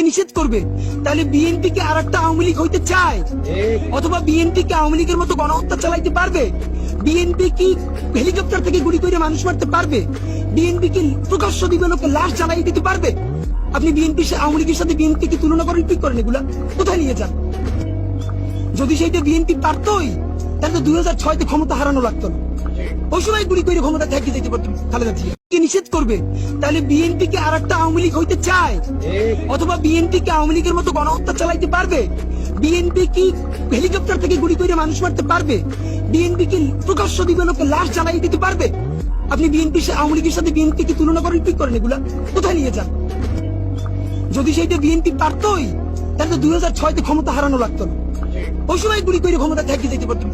নিষেধ করবে? তাহলে বিএনপি কে আর একটা আওয়ামী লীগ হইতে চায়? অথবা বিএনপি কে আওয়ামী লীগের মতো গণহত্যা চালাইতে পারবে? বিএনপি কি হেলিকপ্টার থেকে গুলি করে মানুষ মারতে পারবে? বিএনপি কি প্রকাশ্য দিবালোকে লাশ জ্বালাই দিতে পারবে? আপনি বিএনপি আওয়ামী লীগের সাথে বিএনপি তুলনা করেন কি করেন এগুলা? কোথায় নিয়ে যান? যদি সেইটা বিএনপি পারতই, তাহলে তো দুই হাজার ছয়তে ক্ষমতা হারানো লাগতো না। ওই সময় গুলি করে ক্ষমতা যেতে পারতো খালেদা জিয়া কে নিষেধ করবে? তাহলে বিএনপি কে আর একটা আওয়ামী লীগ হইতে চায়? অথবা বিএনপি কে আওয়ামী লীগের মতো গণহত্যা চালাইতে পারবে? বিএনপি কি হেলিকপ্টার থেকে গুলি করে মানুষ মারতে পারবে? বিএনপি কি প্রকাশ্য লাশ দিতে পারবে? আপনি বিএনপি আওয়ামী লীগের সাথে বিএনপি কি তুলনা করেন, কি করেন এগুলা? কোথায় নিয়ে যান? যদি সেইটা বিএনপি পারতই, তাহলে তো দুই হাজার ক্ষমতা হারানো লাগতো না। ওই সময় গুলি করে ক্ষমতা থেকে যেতে পারতো